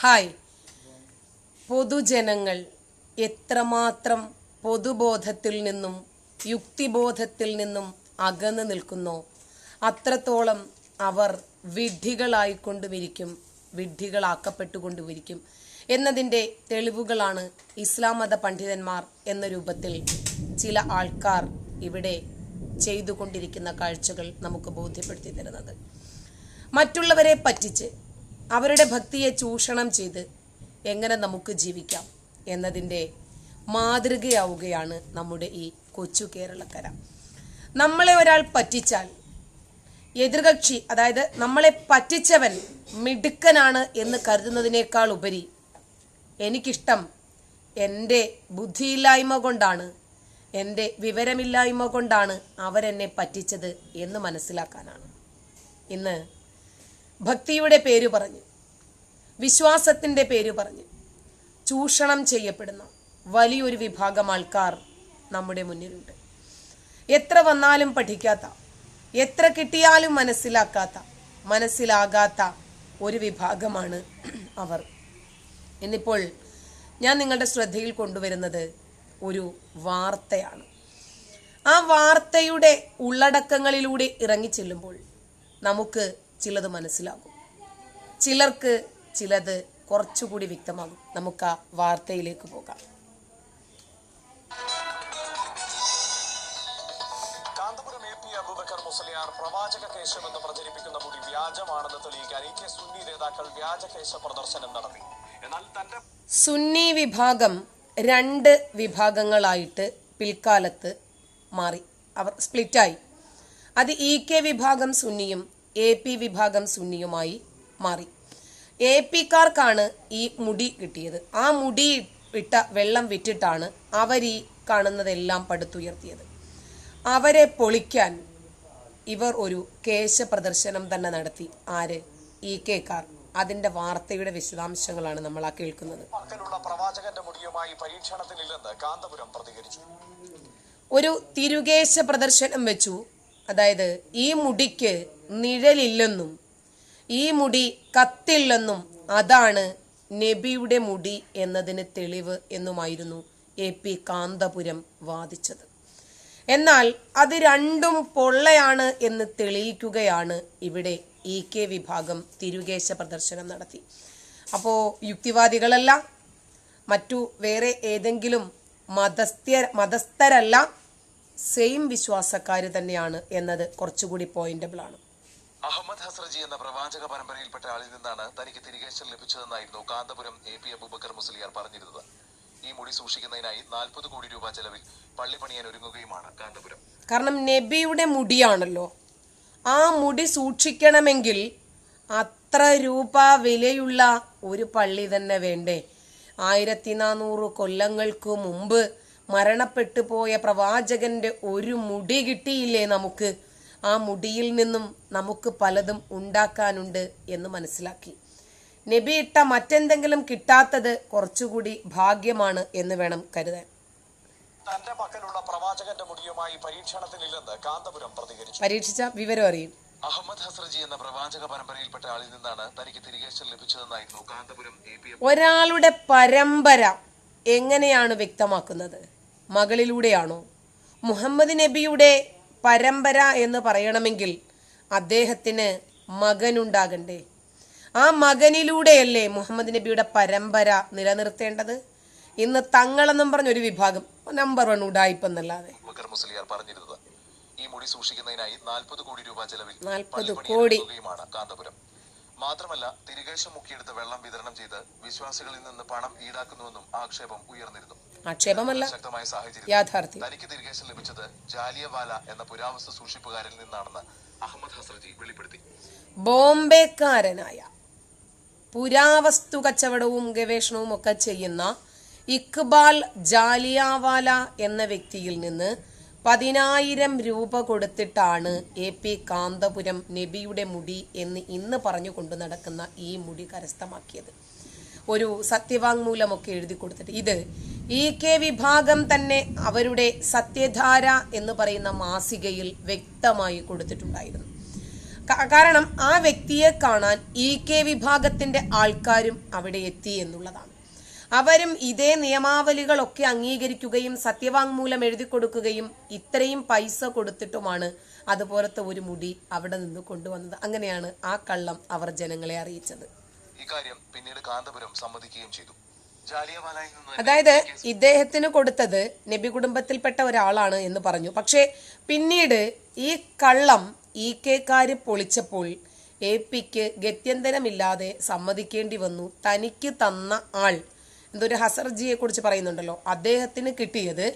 Hi. പൊതുജനങ്ങൾ എത്രമാത്രം പൊതുബോധത്തിൽ നിന്നും യുക്തിബോധത്തിൽ നിന്നും അകന്നു നിൽക്കുന്നു അത്രത്തോളം അവർ വിഡ്ഢികളായിക്കൊണ്ടുമിരിക്കും വിഡ്ഢികളാക്കപ്പെട്ടുകൊണ്ടുമിരിക്കും എന്നതിന്റെ തെളിവുകളാണ് ഇസ്ലാം മത പണ്ഡിതന്മാർ എന്ന രൂപത്തിൽ ചില ആൾക്കാർ ഇവിടെ ചെയ്തുകൊണ്ടിരിക്കുന്ന കാഴ്ചകൾ നമുക്ക് ബോധ്യപ്പെടുത്തി തരുന്നത്. മറ്റുള്ളവരെ പറ്റിച്ച് അവരുടെ ഭക്തിയെ ചൂഷണം ചെയ്ത് എങ്ങനെ നമുക്ക് ജീവിക്കാം എന്നതിന്റെ മാതൃകയാവുകയാണ് നമ്മുടെ ഈ കൊച്ചു കേരളക്കര. നമ്മളെ ഒരാൾ പറ്റിച്ചാൽ എതിർകക്ഷി അതായത് നമ്മളെ പറ്റിച്ചവൻ മിടുക്കനാണ് എന്ന് കരുതുന്നതിനേക്കാൾ ഉപരി എനിക്കിഷ്ടം എന്റെ ബുദ്ധിയില്ലായ്മ കൊണ്ടാണ് എന്റെ വിവരമില്ലായ്മ കൊണ്ടാണ് അവരെന്നെ പറ്റിച്ചത് എന്ന് മനസ്സിലാക്കാനാണ്. ഇന്ന് ഭക്തിയുടെ പേര് പറഞ്ഞ്. വിശ്വാസത്തിന്റെ പേര് പറഞ്ഞ്. ചൂഷണം ചെയ്യപ്പെടുന്ന വലിയൊരു വിഭാഗം ആൾക്കാർ നമ്മുടെ മുന്നിലുണ്ട്. എത്ര വന്നാലും പഠിക്കാത്ത എത്ര കിട്ടിയാലും മനസ്സിലാക്കാത്ത മനസ്സിലാകാത്ത ഒരു വിഭാഗമാണ് അവർ. ഇന്നിപ്പോൾ ഞാൻ നിങ്ങളുടെ ശ്രദ്ധയിൽ കൊണ്ടുവരുന്നത് ഒരു വാർത്തയാണ്. ആ വാർത്തയുടെ ഉള്ളടക്കങ്ങളിലൂടെ ഇറങ്ങി ചെല്ലുമ്പോൾ നമുക്ക് ചിലത് മനസ്സിലാകും. ചിലർക്ക് ചിലത് കുറച്ചുകൂടി വ്യക്തമാകും. നമുക്ക് ആ വാർത്തയിലേക്ക് പോകാം. കാന്തപുരം എ പി അബൂബക്കർ മുസലിയാർ പ്രവാചക കേശമെന്ന് പ്രചരിപ്പിക്കുന്ന മുടി വ്യാജമാണെന്ന് തെളിയിക്കാൻ ഇ കെ സുന്നി നേതാക്കൾ വ്യാജ കേശ പ്രദർശനം നടത്തി. എന്നാൽ തന്റെ സുന്നി വിഭാഗം രണ്ട് വിഭാഗങ്ങളായിട്ട് പിൽക്കാലത്ത് മാറി. അവർ സ്പ്ലിറ്റായി. അത് ഇ കെ വിഭാഗം സുന്നിയും എ പി വിഭാഗം സുന്നിയുമായി മാറി. എ പിക്കാർക്കാണ് ഈ മുടി കിട്ടിയത്. ആ മുടി ഇട്ട വെള്ളം വിറ്റിട്ടാണ് അവർ ഈ കാണുന്നതെല്ലാം പടുത്തുയർത്തിയത്. അവരെ പൊളിക്കാൻ ഇവർ ഒരു കേശ പ്രദർശനം തന്നെ നടത്തി. ആര്? ഇ കെ കാർ. അതിന്റെ വാർത്തയുടെ വിശദാംശങ്ങളാണ് നമ്മൾ ആ കേൾക്കുന്നത്. പ്രവാചകന്റെ മുടിയുമായി കാന്തപുരം പ്രതികരിച്ചു. ഒരു തിരുകേശ പ്രദർശനം വെച്ചു. അതായത് ഈ മുടിക്ക് നിഴലില്ലെന്നും ഈ മുടി കത്തില്ലെന്നും അതാണ് നബിയുടെ മുടി എന്നതിന് തെളിവ് എന്നുമായിരുന്നു എ പി കാന്തപുരം വാദിച്ചത്. എന്നാൽ അത് രണ്ടും പൊള്ളയാണ് എന്ന് തെളിയിക്കുകയാണ് ഇവിടെ ഇ കെ വിഭാഗം തിരുകേശ പ്രദർശനം നടത്തി. അപ്പോൾ യുക്തിവാദികളല്ല മറ്റു വേറെ ഏതെങ്കിലും മതസ്ഥ മതസ്ഥരല്ല സെയിം വിശ്വാസക്കാർ തന്നെയാണ് എന്നത് കുറച്ചുകൂടി പോയിന്റബിൾ ആണ്. അഹമ്മദ് ഹസ്രജി എന്ന പ്രവാചക പരമ്പരയിൽപ്പെട്ട ആളിൽ നിന്നാണ് തനിക്ക് തിരികേശം ലഭിച്ചതെന്നായിരുന്നു കാന്തപുരം എ പി അബൂബക്കർ മുസ്ലിയാർ പറഞ്ഞിരുന്നത്. ഈ മുടി സൂക്ഷിക്കുന്നതിനായി നാൽപ്പത് കോടി രൂപ ചെലവിൽ പള്ളി പണിയാൻ ഒരുങ്ങുകയുമാണ് കാന്തപുരം. കാരണം നബിയുടെ മുടിയാണല്ലോ. ആ മുടി സൂക്ഷിക്കണമെങ്കിൽ അത്ര രൂപ വിലയുള്ള ഒരു പള്ളി തന്നെ വേണ്ടേ. ആയിരത്തി നാനൂറ് കൊല്ലങ്ങൾക്ക് മുമ്പ് മരണപ്പെട്ടു പോയ പ്രവാചകന്റെ ഒരു മുടി കിട്ടിയില്ലേ നമുക്ക്? ആ മുടിയിൽ നിന്നും നമുക്ക് പലതും ഉണ്ടാക്കാനുണ്ട് എന്ന് മനസ്സിലാക്കി. നബി ഇട്ട മറ്റെന്തെങ്കിലും കിട്ടാത്തത് കുറച്ചുകൂടി ഭാഗ്യമാണ് എന്ന് വേണം കരുതാൻ. തന്റെ പക്കലുള്ള പ്രവാചകന്റെ മുടിയുമായി പരീക്ഷണത്തിലില്ലെന്ന് കാന്തപുരം പ്രതികരിച്ചു. പരീക്ഷിച്ച വിവരം അറിയും. അഹമ്മദ് ഹസ്രജി എന്ന പ്രവാചക പരമ്പരയിൽപ്പെട്ട ആളിൽ നിന്നാണ് തനിക്ക് തിരികേശം ലഭിച്ചതെന്നായിരുന്നു കാന്തപുരം ഒരാളുടെ പരമ്പര എങ്ങനെയാണ് വ്യക്തമാക്കുന്നത്? മകളിലൂടെയാണോ? മുഹമ്മദ് നബിയുടെ പരമ്പര എന്ന് പറയണമെങ്കിൽ അദ്ദേഹത്തിന് മകനുണ്ടാകണ്ടേ? ആ മകനിലൂടെയല്ലേ മുഹമ്മദ് നബിയുടെ പരമ്പര നിലനിർത്തേണ്ടത്? ഇന്ന് തങ്ങളെന്നും പറഞ്ഞ ഒരു വിഭാഗം നമ്പർ വൺ ഉടായിപ്പെന്നല്ലാതെ പറഞ്ഞിരുന്നത് ഈ മുടി സൂക്ഷിക്കുന്നതിനായി നാൽപ്പത് കോടി രൂപ ചെലവിൽ 40 കോടി. കാന്തപുരം. മാത്രമല്ല തിരികേശം മുക്കിയെടുത്ത് വെള്ളം വിതരണം ചെയ്ത് വിശ്വാസികളിൽ നിന്ന് പണം ഈടാക്കുന്നുവെന്നും ആക്ഷേപം ഉയർന്നിരുന്നു. ആക്ഷേപമല്ല. യാഥാർത്ഥ്യം. തനിക്ക് തിരികേശം ലഭിച്ചത് ജാലിയവാല എന്ന പുരാവസ്തു സൂക്ഷിപ്പുകാരിൽ നിന്നാണെന്ന് അഹമ്മദ് ഹസ്രജി വെളിപ്പെടുത്തി. ബോംബെക്കാരനായ പുരാവസ്തു കച്ചവടവും ഗവേഷണവും ഒക്കെ ചെയ്യുന്ന ഇക്ബാൽ ജാലിയാവാല എന്ന വ്യക്തിയിൽ നിന്ന് പതിനായിരം രൂപ കൊടുത്തിട്ടാണ് എ പി കാന്തപുരം നബിയുടെ മുടി എന്ന് ഇന്ന് പറഞ്ഞു കൊണ്ടു നടക്കുന്ന ഈ മുടി കരസ്ഥമാക്കിയത്. ഒരു സത്യവാങ്മൂലമൊക്കെ എഴുതി കൊടുത്തിട്ട്. ഇത് ഇ കെ വിഭാഗം തന്നെ അവരുടെ സത്യധാര എന്ന് പറയുന്ന മാസികയിൽ വ്യക്തമായി കൊടുത്തിട്ടുണ്ടായിരുന്നു. കാരണം ആ വ്യക്തിയെ കാണാൻ ഇ കെ വിഭാഗത്തിന്റെ ആൾക്കാരും അവിടെ എത്തി എന്നുള്ളതാണ്. അവരും ഇതേ നിയമാവലികളൊക്കെ അംഗീകരിക്കുകയും സത്യവാങ്മൂലം എഴുതി കൊടുക്കുകയും ഇത്രയും പൈസ കൊടുത്തിട്ടുമാണ് അതുപോലത്തെ ഒരു മുടി അവിടെ നിന്ന് കൊണ്ടുവന്നത്. അങ്ങനെയാണ് ആ കള്ളം അവർ ജനങ്ങളെ അറിയിച്ചത്. ഇക്കാര്യം പിന്നീട് കാന്തപുരം സമ്മതിക്കുകയും ചെയ്തു. അതായത് ഇദ്ദേഹത്തിന് കൊടുത്തത് നബി കുടുംബത്തിൽപ്പെട്ട ഒരാളാണ് എന്ന് പറഞ്ഞു. പക്ഷേ പിന്നീട് ഈ കള്ളം ഇ കെക്കാര് പൊളിച്ചപ്പോൾ എ പിക്ക് ഗത്യന്തരമില്ലാതെ സമ്മതിക്കേണ്ടി വന്നു. തനിക്ക് തന്ന ആൾ. എന്തൊരു ഹസർജിയെ കുറിച്ച് പറയുന്നുണ്ടല്ലോ. അദ്ദേഹത്തിന് കിട്ടിയത്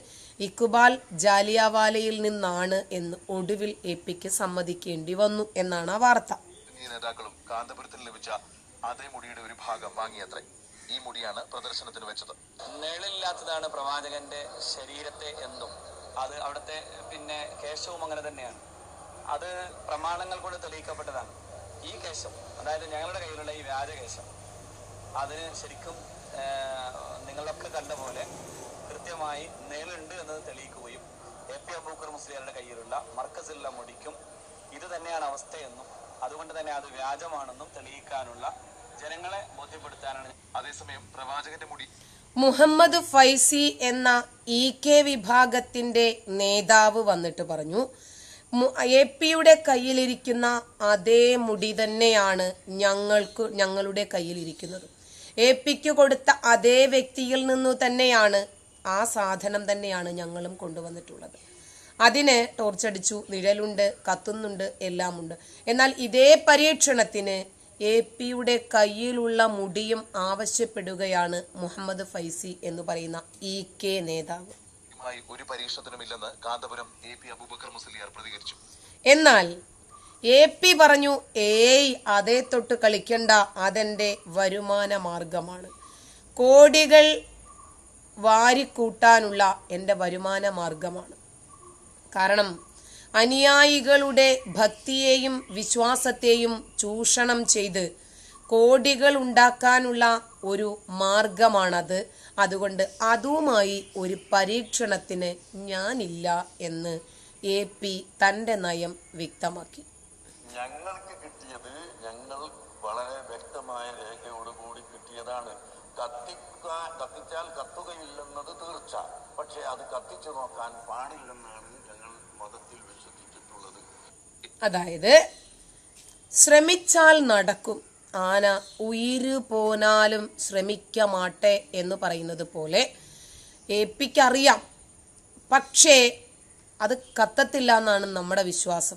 ഇക്ബാൽ ജാലിയാവാലയിൽ നിന്നാണ് എന്ന് ഒടുവിൽ എ പിക്ക് സമ്മതിക്കേണ്ടി വന്നു എന്നാണ് ആ വാർത്ത. നേതാക്കളും കാന്തപുരത്തിൽ ലഭിച്ച അതേ മുടിയുടെ ഒരു ഭാഗം വാങ്ങിയത്രേ. ഈ മുടിയാണ് പ്രദർശനത്തിന് വെച്ചത്. നിഴലില്ലാത്തതാണ് പ്രവാചകന്റെ ശരീരത്തെ എന്നും. അത് അവിടുത്തെ പിന്നെ കേശവും അങ്ങനെ തന്നെയാണ്. അത് പ്രമാണങ്ങൾ കൊണ്ട് തെളിയിക്കപ്പെട്ടതാണ്. ഈ കേശം അതായത് ഞങ്ങളുടെ കയ്യിലുള്ള ഈ വ്യാജകേശം അതിന് ശരിക്കും നിങ്ങളൊക്കെ കണ്ട പോലെ കൃത്യമായി നിഴലുണ്ട് എന്നത് തെളിയിക്കുകയും എ പി അബൂക്കർ മുസ്ലിയാരുടെ കയ്യിലുള്ള മർക്കസിലുള്ള മുടിക്കും ഇത് തന്നെയാണ് അവസ്ഥയെന്നും അതുകൊണ്ട് തന്നെ അത് വ്യാജമാണെന്നും തെളിയിക്കാനുള്ള ജനങ്ങളെ ബോധ്യപ്പെടുത്താനാണ്. അതേസമയം പ്രവാചകന്റെ മുടി. മുഹമ്മദ് ഫൈസി എന്ന ഇ കെ വിഭാഗത്തിന്റെ നേതാവ് വന്നിട്ട് പറഞ്ഞു എ പിയുടെ കയ്യിലിരിക്കുന്ന അതേ മുടി തന്നെയാണ് ഞങ്ങൾക്ക് ഞങ്ങളുടെ കയ്യിലിരിക്കുന്നത്. എ പിക്ക് കൊടുത്ത അതേ വ്യക്തിയിൽ നിന്നു തന്നെയാണ് ആ സാധനം തന്നെയാണ് ഞങ്ങളും കൊണ്ടുവന്നിട്ടുള്ളത്. അതിന് ടോർച്ചടിച്ചു നിഴലുണ്ട് കത്തുന്നുണ്ട് എല്ലാമുണ്ട്. എന്നാൽ ഇതേ പരീക്ഷണത്തിന് എ പിയുടെ കയ്യിലുള്ള മുടിയും ആവശ്യപ്പെടുകയാണ് മുഹമ്മദ് ഫൈസി എന്ന് പറയുന്ന ഇ കെ നേതാവ്. ഒരു പരീക്ഷണത്തിനുമില്ലെന്ന് കാന്തപുരം എ പി അബൂബക്കർ മുസ്ലിയാർ പ്രതികരിച്ചു. എന്നാൽ എ പി പറഞ്ഞു ഏയ് അതേ തൊട്ട് കളിക്കണ്ട. അതെന്റെ വരുമാന മാർഗമാണ്. കോടികൾ വാരിക്കൂട്ടാനുള്ള എന്റെ വരുമാന മാർഗമാണ്. കാരണം അനുയായികളുടെ ഭക്തിയെയും വിശ്വാസത്തെയും ചൂഷണം ചെയ്ത് കോടികൾ ഉണ്ടാക്കാനുള്ള ഒരു മാർഗമാണത്. അതുകൊണ്ട് അതുമായി ഒരു പരീക്ഷണത്തിന് ഞാനില്ല എന്ന് എ പി തന്റെ നയം വ്യക്തമാക്കി. ഞങ്ങൾക്ക് കിട്ടിയത് ഞങ്ങൾ വളരെ വ്യക്തമായ രേഖയോടുകൂടി കിട്ടിയതാണ്. കത്തിക്കാൻ കത്തിച്ചാൽ കത്തുകയില്ലെന്നത് തീർച്ച. പക്ഷേ അത് കത്തിച്ചു നോക്കാൻ പാടില്ലെന്നാണ് ഞങ്ങൾ മതത്തിൽ അതായത് ശ്രമിച്ചാൽ നടക്കും. ആന ഉയിര് പോനാലും ശ്രമിക്കമാട്ടെ എന്ന് പറയുന്നത് പോലെ ഏപ്പിക്കറിയാം. പക്ഷേ അത് കത്തത്തില്ല എന്നാണ് നമ്മുടെ വിശ്വാസം.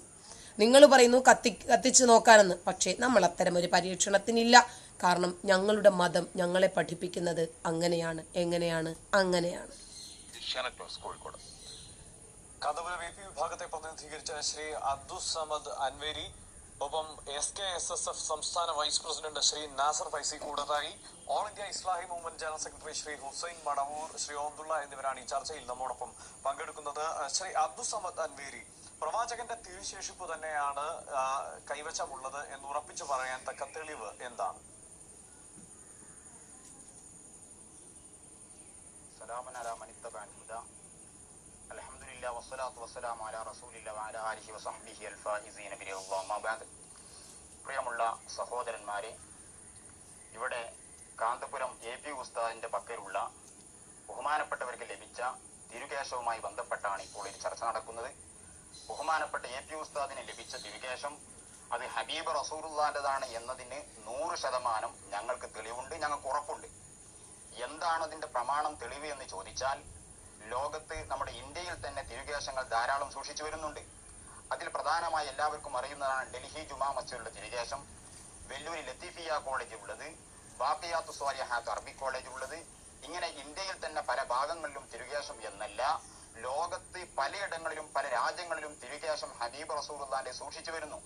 നിങ്ങൾ പറയുന്നു കത്തി കത്തിച്ച് നോക്കാനെന്ന്. പക്ഷേ നമ്മൾ അത്തരം ഒരു പരീക്ഷണത്തിനില്ല. കാരണം ഞങ്ങളുടെ മതം ഞങ്ങളെ പഠിപ്പിക്കുന്നത് അങ്ങനെയാണ് എങ്ങനെയാണ് അങ്ങനെയാണ്. കോഴിക്കോട്. കഥപുരം വി പി വിഭാഗത്തെ പ്രതിനിധീകരിച്ച ശ്രീ അബ്ദുസമദ് സമദ് അൻവേരി ഒപ്പം S K S S F സംസ്ഥാന vice president Shri Nasar Faizy കൂടതായി all India Islahi movement general secretary Shri Hussain Madavoor Shri Omdulla എന്നിവരാണ് ഈ ചർച്ചയിൽ നമ്മോടൊപ്പം പങ്കെടുക്കുന്നത്. ശ്രീ അബ്ദുസമദ് സമദ് അൻവേരി പ്രവാചകന്റെ തിരുശേഷിപ്പ് തന്നെയാണ് കൈവശമുള്ളത് എന്ന് ഉറപ്പിച്ചു പറയാൻ തക്ക തെളിവ് എന്താണ്? സലാമനാലാമനിത്തബാൻ على من اتبع الهدى الحمد لله والصلاة والسلام على رسول الله وعلى آله وصحبه الفائزين برضا الله ما بعد പ്രിയമുള്ള സഹോദരന്മാരെ ഇവിടെ കാന്തപുരം എ പി ഉസ്താദിന്റെ പക്കലുള്ള ബഹുമാനപ്പെട്ടവർക്ക് ലഭിച്ച തിരുകേശവുമായി ബന്ധപ്പെട്ടാണ് ഇപ്പോൾ ഒരു ചർച്ച നടക്കുന്നത് ബഹുമാനപ്പെട്ട എ പി ഉസ്താദിന് ലഭിച്ച തിരുകേശം അത് ഹബീബ് റസൂറുള്ളാൻ്റെതാണ് എന്നതിന് നൂറ് ശതമാനം ഞങ്ങൾക്ക് തെളിവുണ്ട് ഞങ്ങൾക്ക് ഉറപ്പുണ്ട് എന്താണ് അതിന്റെ പ്രമാണം തെളിവ് എന്ന് ചോദിച്ചാൽ ലോകത്ത് നമ്മുടെ ഇന്ത്യയിൽ തന്നെ തിരുകേശങ്ങൾ ധാരാളം സൂക്ഷിച്ചു വരുന്നുണ്ട്. അതിൽ പ്രധാനമായി എല്ലാവർക്കും അറിയുന്നതാണ് ഡൽഹി ജുമാ മസ്ജിദിലുള്ള തിരുകേശം വെല്ലൂരി ലത്തീഫിയ കോളേജ് ഉള്ളത് ബാക്കിയാത്ത് സ്വാരിഹാത്ത് അറബി കോളേജ് ഉള്ളത്. ഇങ്ങനെ ഇന്ത്യയിൽ തന്നെ പല ഭാഗങ്ങളിലും തിരുകേശം എന്നല്ല ലോകത്ത് പലയിടങ്ങളിലും പല രാജ്യങ്ങളിലും തിരുകേശം ഹബീബ് റസൂലുള്ളാന്റെ സൂക്ഷിച്ചു വരുന്നു.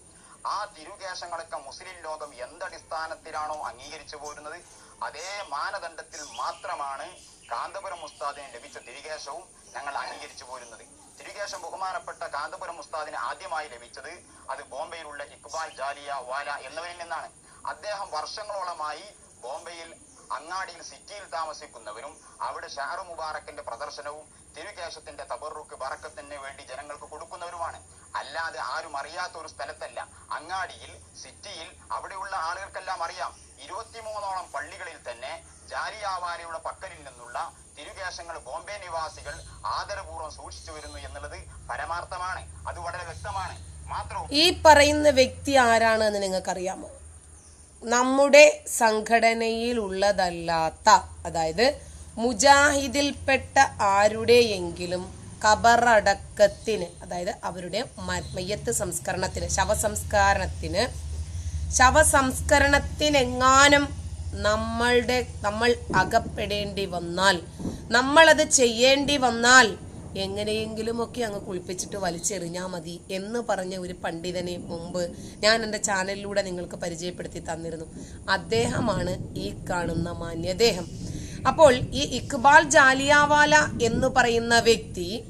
ആ തിരുകേശങ്ങളൊക്കെ മുസ്ലിം ലോകം എന്തടിസ്ഥാനത്തിലാണോ അംഗീകരിച്ചു പോരുന്നത്? അതേ മാനദണ്ഡത്തിൽ മാത്രമാണ് കാന്തപുരം ഉസ്താദിന് ലഭിച്ച തിരികേശവും ഞങ്ങൾ അംഗീകരിച്ചു പോരുന്നത്. തിരികേശം ബഹുമാനപ്പെട്ട കാന്തപുരം ഉസ്താദിന് ആദ്യമായി ലഭിച്ചത് അത് ബോംബെയിലുള്ള ഇക്ബാൽ ജാലിയ വാല എന്നിവരിൽ നിന്നാണ്. അദ്ദേഹം വർഷങ്ങളോളമായി ബോംബെയിൽ അങ്ങാടിയിൽ സിറ്റിയിൽ താമസിക്കുന്നവരും അവിടെ ഷാറു മുബാറക്കിന്റെ പ്രദർശനവും തിരുകേശത്തിന്റെ തബറുക്ക് ബറക്കത്തിന് വേണ്ടി ജനങ്ങൾക്ക് കൊടുക്കുന്നവരുമാണ്. അല്ലാതെ ആരും അറിയാത്ത ഒരു സ്ഥലത്തല്ല. അങ്ങാടിയിൽ സിറ്റിയിൽ അവിടെയുള്ള ആളുകൾക്കെല്ലാം അറിയാം. ഇരുപത്തിമൂന്നോളം പള്ളികളിൽ തന്നെ ജാലിയാവാലയുടെ പക്കലിൽ നിന്നുള്ള തിരുകേശങ്ങൾ ബോംബെ നിവാസികൾ ആദരപൂർവം സൂക്ഷിച്ചു വരുന്നു എന്നുള്ളത് പരമാർത്ഥമാണ്. അത് വളരെ വ്യക്തമാണ്. ഈ പറയുന്ന വ്യക്തി ആരാണെന്ന് നിങ്ങൾക്കറിയാമോ? നമ്മുടെ സംഘടനയിൽ ഉള്ളതല്ലാത്ത അതായത് മുജാഹിദിൽപ്പെട്ട ആരുടെയെങ്കിലും കബറടക്കത്തിന് അതായത് അവരുടെ മയ്യത്ത് സംസ്കരണത്തിന് ശവസംസ്കാരത്തിന് ശവസംസ്കരണത്തിനെങ്ങാനും നമ്മളുടെ നമ്മൾ അകപ്പെടേണ്ടി വന്നാൽ നമ്മളത് ചെയ്യേണ്ടി വന്നാൽ എങ്ങനെയെങ്കിലുമൊക്കെ അങ്ങ് കുളിപ്പിച്ചിട്ട് വലിച്ചെറിഞ്ഞാൽ മതി എന്ന് പറഞ്ഞ ഒരു പണ്ഡിതനെ മുമ്പ് ഞാൻ എന്റെ ചാനലിലൂടെ നിങ്ങൾക്ക് പരിചയപ്പെടുത്തി തന്നിരുന്നു. അദ്ദേഹമാണ് ഈ കാണുന്ന മാന്യദേഹം. അപ്പോൾ ഈ ഇക്ബാൽ ജാലിയാവാല എന്ന് പറയുന്ന വ്യക്തി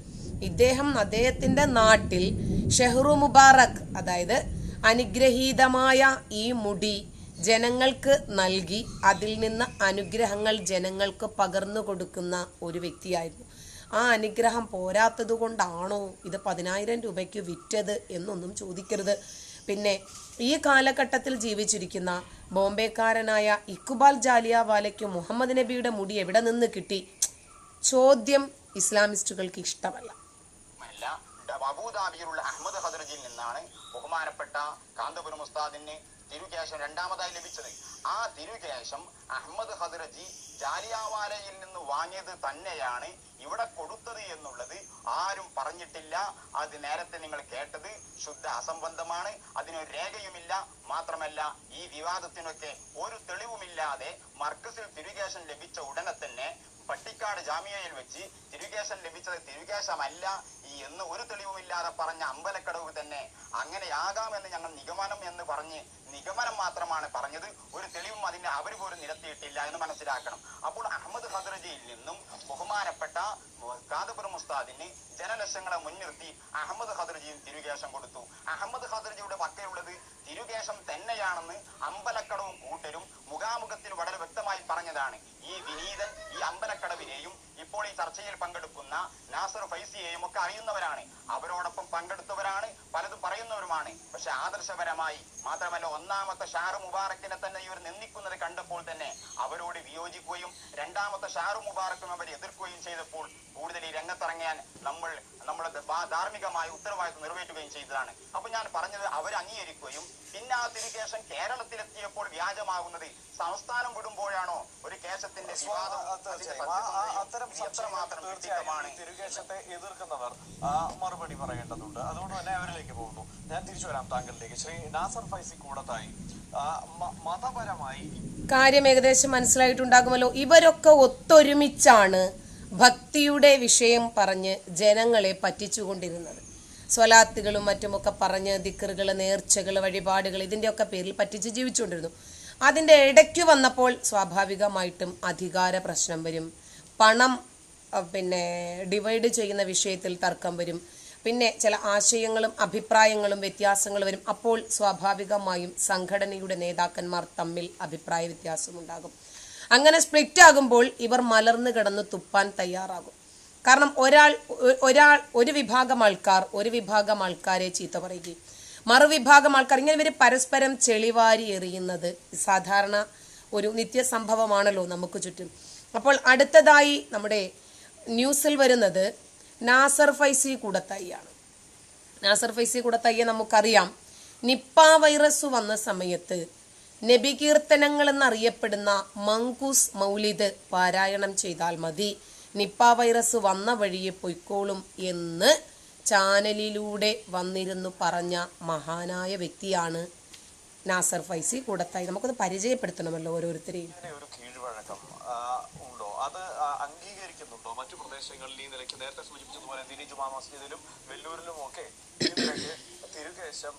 ഇദ്ദേഹം അദ്ദേഹത്തിന്റെ നാട്ടിൽ ഷെഹ്റു മുബാറക് അതായത് അനുഗ്രഹീതമായ ഈ മുടി ജനങ്ങൾക്ക് നൽകി അതിൽ നിന്ന് അനുഗ്രഹങ്ങൾ ജനങ്ങൾക്ക് പകർന്നു കൊടുക്കുന്ന ഒരു വ്യക്തിയായിരുന്നു. ആ അനുഗ്രഹം പോരാത്തത് കൊണ്ടാണോ ഇത് പതിനായിരം രൂപയ്ക്ക് വിറ്റത് എന്നൊന്നും ചോദിക്കരുത്. പിന്നെ ഈ കാലഘട്ടത്തിൽ ജീവിച്ചിരിക്കുന്ന ബോംബെക്കാരനായ ഇക്ബാൽ ജാലിയാവാലയ്ക്ക് മുഹമ്മദ് നബിയുടെ മുടി എവിടെ നിന്ന് കിട്ടി? ചോദ്യം ഇസ്ലാമിസ്റ്റുകൾക്ക് ഇഷ്ടമല്ല. അബൂദാബിയിലുള്ള അഹമ്മദ് ഹദർജിയിൽ നിന്നാണ് ബഹുമാനപ്പെട്ട കാന്തപുരം ഉസ്താദിന് തിരുകേശം രണ്ടാമതായി ലഭിച്ചത്. ആ തിരുകേശം അഹമ്മദ് ഹദ്രജി ജാലിയാവാലയിൽ നിന്ന് വാങ്ങിയത് തന്നെയാണ് ഇവിടെ കൊടുത്തത് എന്നുള്ളത് ആരും പറഞ്ഞിട്ടില്ല. അത് നേരത്തെ നിങ്ങൾ കേട്ടത് ശുദ്ധ അസംബന്ധമാണ്. അതിനൊരു രേഖയുമില്ല. മാത്രമല്ല ഈ വിവാദത്തിനൊക്കെ ഒരു തെളിവുമില്ലാതെ മർക്കസിൽ തിരുകേശം ലഭിച്ച ഉടനെ തന്നെ പട്ടിക്കാട് ജാമ്യയിൽ വെച്ച് തിരുകേശം ലഭിച്ചത് തിരുകേശമല്ല എന്ന് ഒരു തെളിവുമില്ലാതെ പറഞ്ഞ അമ്പലക്കടവ് തന്നെ അങ്ങനെയാകാമെന്ന് ഞങ്ങൾ നിഗമനം എന്ന് പറഞ്ഞ് നിഗമനം മാത്രമാണ് പറഞ്ഞത്. ഒരു തെളിവും അതിന് അവർ പോലും നിരത്തിയിട്ടില്ല എന്ന് മനസ്സിലാക്കണം. അപ്പോൾ അഹമ്മദ് ഹദ്രജയിൽ നിന്നും ബഹുമാനപ്പെട്ട കാതപുരം ഉസ്താദിന് ജനലക്ഷങ്ങളെ മുൻനിർത്തി അഹമ്മദ് ഹദ്രജിയും തിരുകേശം കൊടുത്തു. അഹമ്മദ് ഹദ്രജിയുടെ പക്കലുള്ളത് തിരുകേശം തന്നെയാണെന്ന് അമ്പലക്കടവും കൂട്ടരും മുഖാമുഖത്തിൽ വളരെ വ്യക്തമായി പറഞ്ഞതാണ്. ഈ വിനീതൻ ഈ അമ്പലക്കടവിനെയും ഇപ്പോൾ ഈ ചർച്ചയിൽ പങ്കെടുക്കുന്ന നാസർ ഫൈസിയെയും ഒക്കെ അറിയുന്നവരാണ്. അവരോടൊപ്പം പങ്കെടുത്തവരാണ്. പലതും പറയുന്നവരുമാണ്. പക്ഷെ ആദർശപരമായി മാത്രമല്ല ഒന്നാമത്തെ ഷാറു മുബാറക്കിനെ തന്നെ ഇവർ നിന്ദിക്കുന്നത് കണ്ടപ്പോൾ തന്നെ അവരോട് വിയോജിക്കുകയും രണ്ടാമത്തെ ഷാറു മുബാറക്കും അവരെ എതിർക്കുകയും ചെയ്തപ്പോൾ കൂടുതൽ ഈ രംഗത്തിറങ്ങിയാൻ നമ്മൾ നമ്മുടെ ധാർമ്മികമായ ഉത്തരവാദിത്വം നിറവേറ്റുകയും ചെയ്തതാണ്. അപ്പൊ ഞാൻ പറഞ്ഞത് അവർ അംഗീകരിക്കുകയും പിന്നെ ആ ശേഷം കേരളത്തിലെത്തിയപ്പോൾ വ്യാജമാകുന്നത് സംസ്ഥാനം വിടുമ്പോഴാണോ ഒരു അത്തരം എത്രമാത്രം എതിർക്കുന്നവർ മറുപടി പറയേണ്ടതുണ്ട്. അതുകൊണ്ട് തന്നെ അവരിലേക്ക് പോകുന്നു. ഞാൻ തിരിച്ചു വരാം താങ്കളിലേക്ക്. ശ്രീ നാസർ ഫൈസി കൂടത്തായി. മതപരമായി കാര്യം ഏകദേശം മനസ്സിലായിട്ടുണ്ടാകുമല്ലോ. ഇവരൊക്കെ ഒത്തൊരുമിച്ചാണ് ഭക്തിയുടെ വിഷയം പറഞ്ഞ് ജനങ്ങളെ പറ്റിച്ചുകൊണ്ടിരുന്നത്. സ്വലാത്തുകളും മറ്റുമൊക്കെ പറഞ്ഞ് ദിക്കറുകൾ നേർച്ചകൾ വഴിപാടുകൾ ഇതിന്റെയൊക്കെ പേരിൽ പറ്റിച്ച് ജീവിച്ചുകൊണ്ടിരുന്നു. അതിന്റെ ഇടയ്ക്ക് വന്നപ്പോൾ സ്വാഭാവികമായിട്ടും അധികാര പ്രശ്നം വരും. പണം പിന്നെ ഡിവൈഡ് ചെയ്യുന്ന വിഷയത്തിൽ തർക്കം വരും. പിന്നെ ചില ആശയങ്ങളും അഭിപ്രായങ്ങളും വ്യത്യാസങ്ങൾ വരും. അപ്പോൾ സ്വാഭാവികമായും സംഘടനയുടെ നേതാക്കന്മാർ തമ്മിൽ അഭിപ്രായ വ്യത്യാസമുണ്ടാകും അങ്ങനെ സ്പ്ലിറ്റ് ആകുമ്പോൾ ഇവർ മലർന്നു കിടന്ന് തുപ്പാൻ തയ്യാറാകും. കാരണം ഒരാൾ ഒരാൾ ഒരു വിഭാഗം ആൾക്കാർ ഒരു വിഭാഗം ആൾക്കാരെ ചീത്ത പറയുകയും മറുവിഭാഗം ആൾക്കാർ ഇങ്ങനെ ഇവർ പരസ്പരം ചെളിവാരി എറിയുന്നത് സാധാരണ ഒരു നിത്യസംഭവമാണല്ലോ നമുക്ക് ചുറ്റും. അപ്പോൾ അടുത്തതായി നമ്മുടെ ന്യൂസിൽ വരുന്നത് നാസർ ഫൈസി കൂടത്തായിയാണ്. നാസർ ഫൈസി കൂടത്തായിയെ നമുക്കറിയാം. നിപ്പ വൈറസ് വന്ന സമയത്ത് നബി കീർത്തനങ്ങൾ എന്നറിയപ്പെടുന്ന മങ്കൂസ് മൗലിദ് പാരായണം ചെയ്താൽ മതി. നിപ്പ വൈറസ് വന്ന വഴിയെ പൊയ്ക്കോളും എന്ന് ചാനലിലൂടെ വന്നിരുന്നു പറഞ്ഞ മഹാനായ വ്യക്തിയാണ് നാസർ ഫൈസി കൂടത്തായി. നമുക്കത് പരിചയപ്പെടുത്തണമല്ലോ ഓരോരുത്തരെയും. ഉണ്ടോ? അത് അംഗീകരിക്കുന്നുണ്ടോ മറ്റു പ്രദേശങ്ങളിൽ ഈ നിലയ്ക്ക് നേരത്തെ സൂചിപ്പിച്ചതുപോലെ ദിനി ജുമാ മസ്ജിദിലും വെല്ലൂരിലും ഒക്കെ തിരുകേശം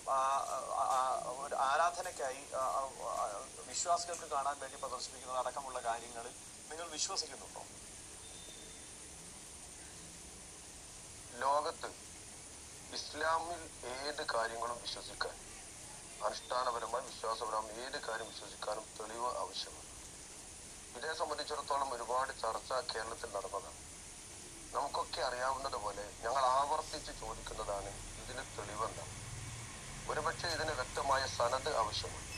ഒരു ആരാധനയ്ക്കായി വിശ്വാസികൾക്ക് കാണാൻ വേണ്ടി പ്രദർശിപ്പിക്കുന്ന അടക്കമുള്ള കാര്യങ്ങളിൽ നിങ്ങൾ വിശ്വസിക്കുന്നുണ്ടോ? ലോകത്ത് ഇസ്ലാമിൽ ഏത് കാര്യങ്ങളും വിശ്വസിക്കാൻ അനുഷ്ഠാനപരമായി വിശ്വാസപരമായി ഏത് കാര്യം വിശ്വസിക്കാനും തെളിവ് ആവശ്യമാണ്. ഇതേ സംബന്ധിച്ചിടത്തോളം ഒരുപാട് ചർച്ച കേരളത്തിൽ നടന്നതാണ്. നമുക്കൊക്കെ അറിയാവുന്നത് പോലെ ഞങ്ങൾ ആവർത്തിച്ച് ചോദിക്കുന്നതാണ് ഇതിന് തെളിവെന്താണ് ഒരുപക്ഷെ ഇതിന് വ്യക്തമായ സനത് ആവശ്യമാണ്.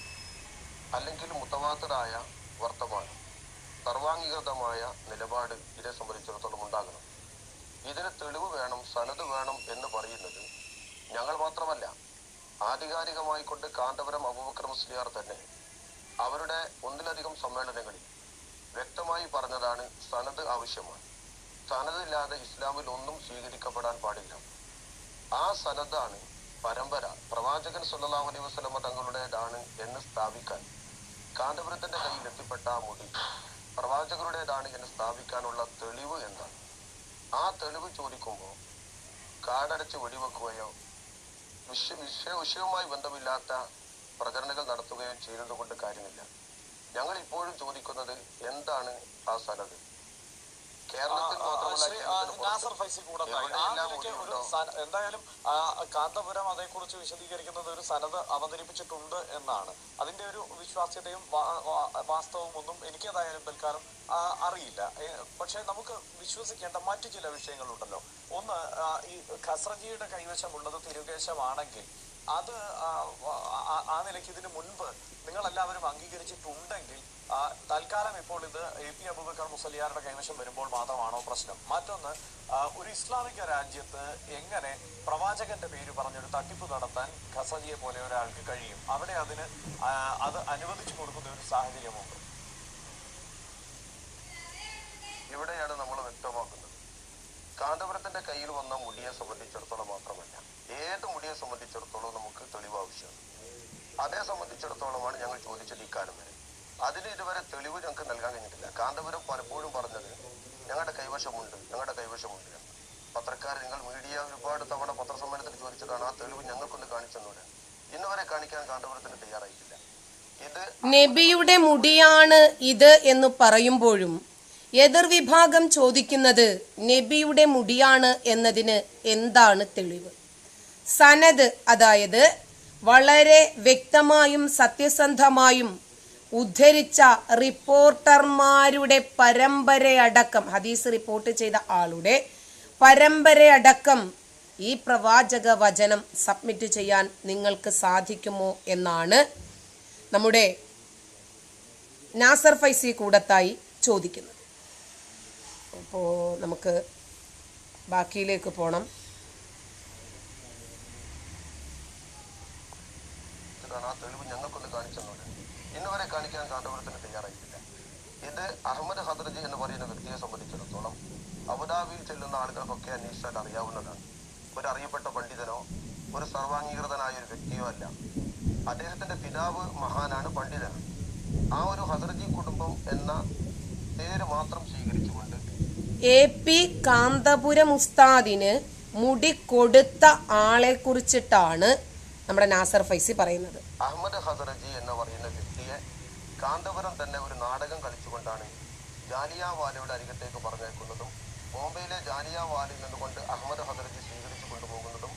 അല്ലെങ്കിൽ മുത്തവാത്തരായ വർത്തമാനം സർവാംഗീകൃതമായ നിലപാട് ഇതേ സംബന്ധിച്ചിടത്തോളം ഉണ്ടാകണം. ഇതിന് തെളിവ് വേണം സനത് വേണം എന്ന് പറയുന്നത് ഞങ്ങൾ മാത്രമല്ല ആധികാരികമായിക്കൊണ്ട് കാന്തപുരം അബൂബക്കർ മുസ്ലിയാർ തന്നെ അവരുടെ ഒന്നിലധികം സമ്മേളനങ്ങളിൽ വ്യക്തമായി പറഞ്ഞതാണ് സനത് ആവശ്യമാണ്. സനതില്ലാതെ ഇസ്ലാമിൽ ഒന്നും സ്വീകരിക്കപ്പെടാൻ പാടില്ല. ആ സനദാണ് പരമ്പര. പ്രവാചകൻ സുല്ലാഹു അലൈഹി വസ്ലമ തങ്ങളുടേതാണ് എന്ന് സ്ഥാപിക്കാൻ കാന്തപുരത്തിന്റെ കയ്യിൽ എത്തിപ്പെട്ട ആ മുടി പ്രവാചകരുടേതാണ് എന്ന് സ്ഥാപിക്കാനുള്ള തെളിവ് എന്താണ്? ആ തെളിവ് ചോദിക്കുമ്പോൾ കാടടച്ച് വെടിവെക്കുകയോ വിഷയ വിഷയവുമായി ബന്ധമില്ലാത്ത പ്രചരണങ്ങൾ നടത്തുകയോ ചെയ്യുന്നത് കൊണ്ട് കാര്യമില്ല. ഞങ്ങൾ ഇപ്പോഴും ചോദിക്കുന്നത് എന്താണ് ആ സ്ഥലത്ത് കേരളത്തിൽ മാത്രമല്ല എന്തായാലും കാന്തപുരം അതേക്കുറിച്ച് വിശദീകരിക്കുന്നത് ഒരു സനത് അവതരിപ്പിച്ചിട്ടുണ്ട് എന്നാണ്. അതിന്റെ ഒരു വിശ്വാസ്യതയും വാസ്തവവും ഒന്നും എനിക്ക് ഏതായാലും തൽക്കാലം അറിയില്ല. പക്ഷെ പക്ഷേ നമുക്ക് വിശ്വസിക്കേണ്ട മറ്റു ചില വിഷയങ്ങളുണ്ടല്ലോ. ഒന്ന് ഈ ഖസ്രജിയുടെ കൈവശമുള്ളത് തിരുകേശമാണെങ്കിൽ അത് ആ, നിലയ്ക്ക് ഇതിന് മുൻപ് നിങ്ങൾ എല്ലാവരും അംഗീകരിച്ചിട്ടുണ്ടെങ്കിൽ തൽക്കാലം ഇപ്പോൾ ഇത് എ പി അബൂബക്കർ മുസലിയാരുടെ കൈവശം വരുമ്പോൾ മാത്രമാണോ പ്രശ്നം. മറ്റൊന്ന് ഒരു ഇസ്ലാമിക രാജ്യത്ത് എങ്ങനെ പ്രവാചകന്റെ പേര് പറഞ്ഞൊരു തട്ടിപ്പ് നടത്താൻ ഖസജിയെ പോലെ ഒരാൾക്ക് കഴിയും. അവിടെ അതിന് അത് അനുവദിച്ചു കൊടുക്കുന്ന ഒരു സാഹചര്യമുണ്ട് ഇവിടെയാണ് നമ്മൾ വ്യക്തമാക്കുന്നത് കാന്തപുരത്തിന്റെ കയ്യിൽ വന്ന മുടിയെ സംബന്ധിച്ചിടത്തോളം മാത്രമല്ല ഏത് മുടിയെ സംബന്ധിച്ചിടത്തോളം നമുക്ക് തെളിവ് ആവശ്യമാണ്. അതേ സംബന്ധിച്ചിടത്തോളമാണ് ഞങ്ങൾ ചോദിച്ചത് ഇക്കാലം വരെ. അതിന് ഇതുവരെ തെളിവ് ഞങ്ങൾക്ക് നൽകാൻ കഴിഞ്ഞിട്ടില്ല. കാന്തപുരം പലപ്പോഴും പറഞ്ഞത് ഞങ്ങളുടെ കൈവശമുണ്ട് ഞങ്ങളുടെ കൈവശമുണ്ട്. പത്രക്കാർ നിങ്ങൾ മീഡിയ ഒരുപാട് തവണ പത്രസമ്മേളനത്തിൽ ചോദിച്ചതാണ് ആ തെളിവ് ഞങ്ങൾക്കൊന്ന് കാണിച്ചെന്നൂടെ. ഇന്ന് വരെ കാണിക്കാൻ കാന്തപുരത്തിന് തയ്യാറായിട്ടില്ല. ഇത് നബിയുടെ മുടിയാണ് ഇത് എന്ന് പറയുമ്പോഴും എതിർവിഭാഗം ചോദിക്കുന്നത് നബിയുടെ മുടിയാണ് എന്നതിന് എന്താണ് തെളിവ്? സനദ് അതായത് വളരെ വ്യക്തമായും സത്യസന്ധമായും ഉദ്ധരിച്ച റിപ്പോർട്ടർമാരുടെ പരമ്പരയടക്കം ഹദീസ് റിപ്പോർട്ട് ചെയ്ത ആളുടെ പരമ്പരയടക്കം ഈ പ്രവാചക വചനം സബ്മിറ്റ് ചെയ്യാൻ നിങ്ങൾക്ക് സാധിക്കുമോ എന്നാണ് നമ്മുടെ നാസർ ഫൈസി കൂടത്തായി ചോദിക്കുന്നത്. അപ്പോൾ നമുക്ക് ബാക്കിയിലേക്ക് പോണം. ഇന്നുവരെ കാണിക്കാൻ കാന്തപുരത്തിന് തയ്യാറായിട്ടില്ല. ഇത് അഹമ്മദ് ഹദ്രജി എന്ന് പറയുന്ന വ്യക്തിയെ സംബന്ധിച്ചിടത്തോളം അബുദാബിയിൽ ചെല്ലുന്ന ആളുകൾക്കൊക്കെ അന്വേഷിച്ചാൽ അറിയാവുന്നതാണ്. ഒരു അറിയപ്പെട്ട പണ്ഡിതനോ ഒരു സർവാംഗീകൃതനായ ഒരു വ്യക്തിയോ അല്ല. അദ്ദേഹത്തിന്റെ പിതാവ് മഹാനാണ് പണ്ഡിതനാണ്. ആ ഒരു ഹദർജി കുടുംബം എന്ന പേര് മാത്രം സ്വീകരിച്ചുകൊണ്ട് എ പി കാന്തപുരം ഉസ്താദിന് മുടി കൊടുത്ത ആളെ കുറിച്ചിട്ടാണ് നമ്മുടെ നാസർ ഫൈസി പറയുന്നത്. അഹമ്മദ് ഹസറജി എന്ന് പറയുന്ന വ്യക്തിയെ കാന്തപുരം തന്നെ ഒരു നാടകം കളിച്ചുകൊണ്ടാണ് ജാലിയാവാലയുടെ അരികത്തേക്ക് പറഞ്ഞേക്കുന്നതും ബോംബെയിലെ ജാലിയാവാലയിൽ നിന്നുകൊണ്ട് അഹമ്മദ് ഹസറജി സ്വീകരിച്ചു കൊണ്ടുപോകുന്നതും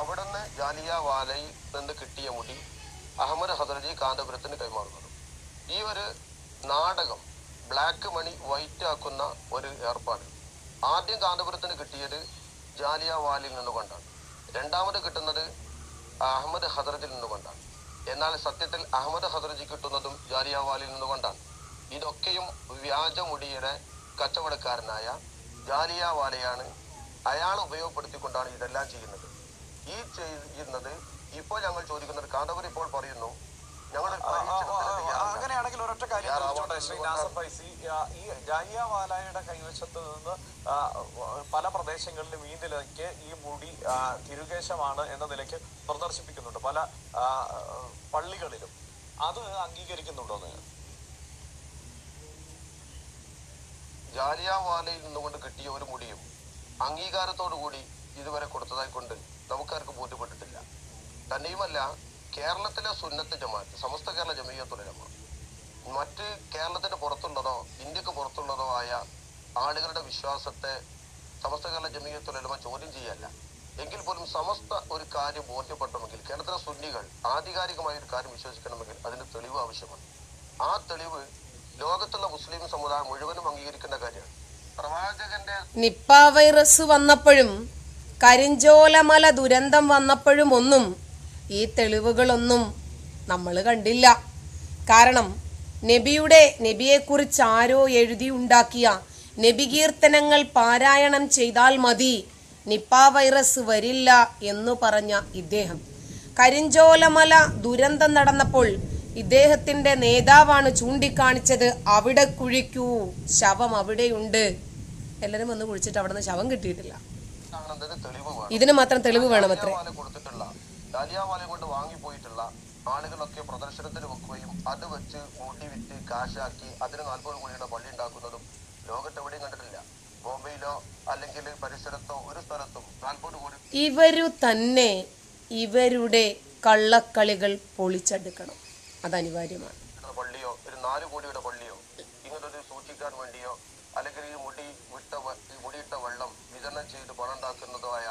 അവിടുന്ന് ജാലിയാവാലയിൽ നിന്ന് കിട്ടിയ മുടി അഹമ്മദ് ഹസറജി കാന്തപുരത്തിന് കൈമാറുന്നതും. ഈ ഒരു നാടകം ബ്ലാക്ക് മണി വൈറ്റ് ആക്കുന്ന ഒരു ഏർപ്പാട്. ആദ്യം കാന്തപുരത്തിന് കിട്ടിയത് ജാലിയ വാലിൽ നിന്നുകൊണ്ടാണ് രണ്ടാമത് കിട്ടുന്നത് അഹമ്മദ് ഹദ്രജിൽ നിന്നുകൊണ്ടാണ് എന്നാൽ സത്യത്തിൽ അഹമ്മദ് ഹദ്രജി കിട്ടുന്നതും ജാലിയ വാലിൽ നിന്നുകൊണ്ടാണ് ഇതൊക്കെയും വ്യാജമുടിയുടെ കച്ചവടക്കാരനായ ജാലിയ വാലയാണ് അയാൾ ഉപയോഗപ്പെടുത്തിക്കൊണ്ടാണ് ഇതെല്ലാം ചെയ്യുന്നത്. ഈ ചെയ്യുന്നത് ഇപ്പോൾ ഞങ്ങൾ ചോദിക്കുന്നത് കാന്തപുരം ഇപ്പോൾ പറയുന്നു അങ്ങനെയാണെങ്കിൽ ഒരൊറ്റ കാര്യം ശ്രീ നാസർ ഫൈസി ഈ ജാലിയാവാലായുടെ കൈവശത്ത് നിന്ന് പല പ്രദേശങ്ങളിലും ഈ നിലയ്ക്ക് ഈ മുടി തിരുകേശമാണ് എന്ന നിലയ്ക്ക് പ്രദർശിപ്പിക്കുന്നുണ്ട്. പല പള്ളികളിലും. അത് അംഗീകരിക്കുന്നുണ്ടോ നിങ്ങൾ ജാലിയാവാലയിൽ നിന്നുകൊണ്ട് കിട്ടിയ ഒരു മുടിയും അംഗീകാരത്തോടു കൂടി ഇതുവരെ കൊടുത്തതായി കൊണ്ട് നമുക്കാർക്കും ബോധ്യപ്പെട്ടിട്ടില്ല. തന്നെയുമല്ല കേരളത്തിലെ സുന്നത്ത് ജമാഅത്ത് സമസ്ത കേരള ജമീയത്തുലമ മറ്റ് കേരളത്തിന് പുറത്തുള്ളതോ ഇന്ത്യയ്ക്ക് പുറത്തുള്ളതോ ആയ ആളുകളുടെ വിശ്വാസത്തെ സമസ്ത കേരള ജമീയത്തുലമ ചോദ്യം ചെയ്യല്ല. എങ്കിൽ പോലും സമസ്ത ഒരു കാര്യം ബോധ്യപ്പെടണമെങ്കിൽ കേരളത്തിലെ സുന്നികൾ ആധികാരികമായ ഒരു കാര്യം വിശ്വസിക്കണമെങ്കിൽ അതിന് തെളിവ് ആവശ്യമാണ്. ആ തെളിവ് ലോകത്തുള്ള മുസ്ലിം സമുദായം മുഴുവനും അംഗീകരിക്കേണ്ട കാര്യമാണ്. പ്രവാചകന്റെ നിപ്പ വൈറസ് വന്നപ്പോഴും കരിഞ്ചോലമല ദുരന്തം വന്നപ്പോഴും ഒന്നും ഈ തെളിവുകളൊന്നും നമ്മൾ കണ്ടില്ല. കാരണം നബിയുടെ നബിയെക്കുറിച്ച് ആരോ എഴുതിയുണ്ടാക്കിയ നബികീർത്തനങ്ങൾ പാരായണം ചെയ്താൽ മതി നിപ്പ വൈറസ് വരില്ല എന്നു പറഞ്ഞ ഇദ്ദേഹം. കരിഞ്ചോലമല ദുരന്തം നടന്നപ്പോൾ ഇദ്ദേഹത്തിന്റെ നേതാവാണ് ചൂണ്ടിക്കാണിച്ചത് അവിടെ കുഴിക്കൂ ശവം അവിടെയുണ്ട്. എല്ലാരും വന്ന് കുഴിച്ചിട്ട് അവിടെ നിന്ന് ശവം കിട്ടിയിട്ടില്ല. വേണം. ഇതിന് മാത്രം തെളിവ് വേണമത്രേ ഡാലിയാവാല ഡാലിയാവാല കൊണ്ട് വാങ്ങിപ്പോയിട്ടുള്ള ആളുകളൊക്കെ പ്രദർശനത്തിന് വെക്കുകയും അത് വെച്ച് കൂട്ടി വിറ്റ് കാശാക്കി അതിന് നാൽപ്പത് കോടിയുടെ പള്ളി ഉണ്ടാക്കുന്നതും ലോകത്തെവിടെയും കണ്ടിട്ടില്ല. ബോംബെയിലോ അല്ലെങ്കിൽ പരിസരത്തോ ഒരു സ്ഥലത്തും നാൽപ്പത് കോടി ഇവരു തന്നെ ഇവരുടെ കള്ളക്കളികൾ പൊളിച്ചെടുക്കണം. അത് അനിവാര്യമാണ്. പള്ളിയോ ഒരു നാല് കോടിയുടെ പള്ളിയോ ഇങ്ങനൊരു സൂക്ഷിക്കാൻ വേണ്ടിയോ അല്ലെങ്കിൽ ഈ മുടി വിട്ട വെ- ഈ മുടിയിട്ട വെള്ളം വിതരണം ചെയ്ത് പണം ഉണ്ടാക്കുന്നതോ ആയ